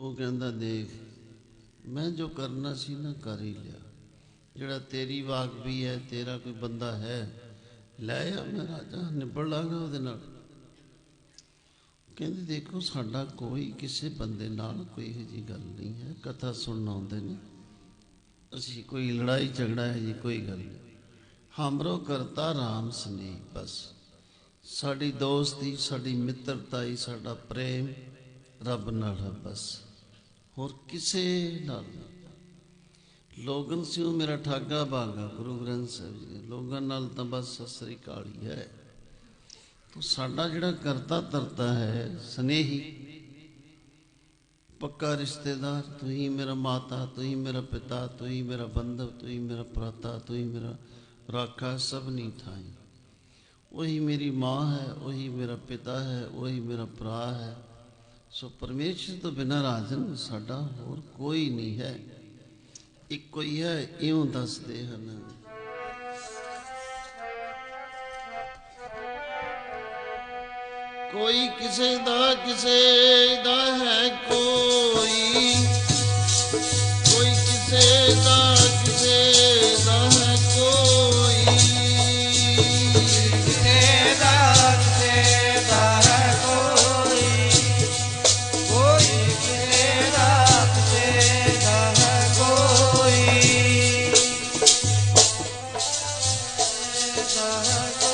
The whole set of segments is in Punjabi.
ਉਹ ਕਹਿੰਦਾ, ਦੇਖ, ਮੈਂ ਜੋ ਕਰਨਾ ਸੀ ਨਾ ਕਰ ਹੀ ਲਿਆ। ਜਿਹੜਾ ਤੇਰੀ ਵਾਕ ਵੀ ਹੈ, ਤੇਰਾ ਕੋਈ ਬੰਦਾ ਹੈ, ਲੈ ਆ, ਮੈਂ ਰਾਜਾ ਨਿਬੜ ਲਾਂਗਾ ਉਹਦੇ ਨਾਲ। ਕਹਿੰਦੇ, ਦੇਖੋ, ਸਾਡਾ ਕੋਈ ਕਿਸੇ ਬੰਦੇ ਨਾਲ ਕੋਈ ਇਹੋ ਜਿਹੀ ਗੱਲ ਨਹੀਂ ਹੈ। ਕਥਾ ਸੁਣਨ ਆਉਂਦੇ ਨੇ। ਅਸੀਂ ਕੋਈ ਲੜਾਈ ਝਗੜਾ ਹੈ ਜੀ, ਕੋਈ ਗੱਲ ਨਹੀਂ। ਹਮਰੋ ਕਰਤਾ ਰਾਮ ਸਨੇਹ, ਬਸ। ਸਾਡੀ ਦੋਸਤੀ, ਸਾਡੀ ਮਿੱਤਰਤਾ ਹੀ ਸਾਡਾ ਪ੍ਰੇਮ, ਰੱਬ ਨਾਲ ਹੈ, ਬਸ। ਹੋਰ ਕਿਸੇ ਨਾਲ ਨਹੀਂ। ਲੋਗਨ ਸਿਓ ਮੇਰਾ ਠਾਗਾ ਬਾਗਾ ਗੁਰੂ ਗ੍ਰੰਥ ਸਾਹਿਬ ਜੀ ਦੇ। ਲੋਗਾਂ ਨਾਲ ਤਾਂ ਬਸ ਸਸਰੀ ਕਾਲੀ ਹੈ ਤੋ ਸਾਡਾ ਜਿਹੜਾ ਕਰਤਾ ਧਰਤਾ ਹੈ ਸਨੇਹੀ ਪੱਕਾ ਰਿਸ਼ਤੇਦਾਰ ਤੂੰ ਹੀ ਮੇਰਾ ਮਾਤਾ ਤੂੰ ਹੀ ਮੇਰਾ ਪਿਤਾ ਤੂੰ ਹੀ ਮੇਰਾ ਬੰਧਵ ਤੂੰ ਹੀ ਮੇਰਾ ਭਰਾਤਾ ਤੂੰ ਹੀ ਮੇਰਾ ਰਾਖਾ ਸਭ ਨਹੀਂ ਥਾਈ ਉਹੀ ਮੇਰੀ ਮਾਂ ਹੈ ਉਹੀ ਮੇਰਾ ਪਿਤਾ ਹੈ ਉਹੀ ਮੇਰਾ ਭਰਾ ਹੈ ਸੋ ਪਰਮੇਸ਼ਰ ਤੋਂ ਬਿਨਾਂ ਰਾਜਨ ਸਾਡਾ ਹੋਰ ਕੋਈ ਨਹੀਂ ਹੈ। ਇੱਕੋ ਹੀ ਹੈ, ਇਉਂ ਦੱਸਦੇ ਹਨ। ਕੋਈ ਕਿਸੇ ਦਾ ਕਿਸੇ ਦਾ ਹੈ ਕੋਈ। ಸಾಗೋ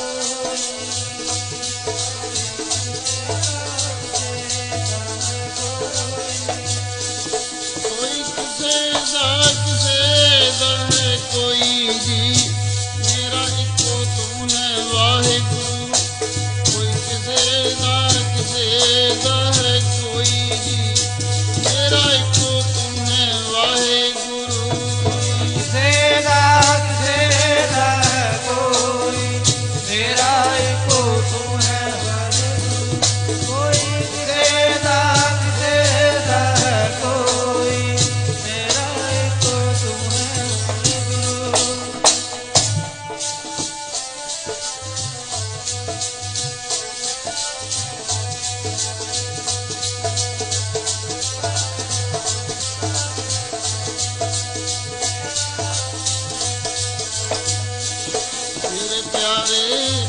प्यारे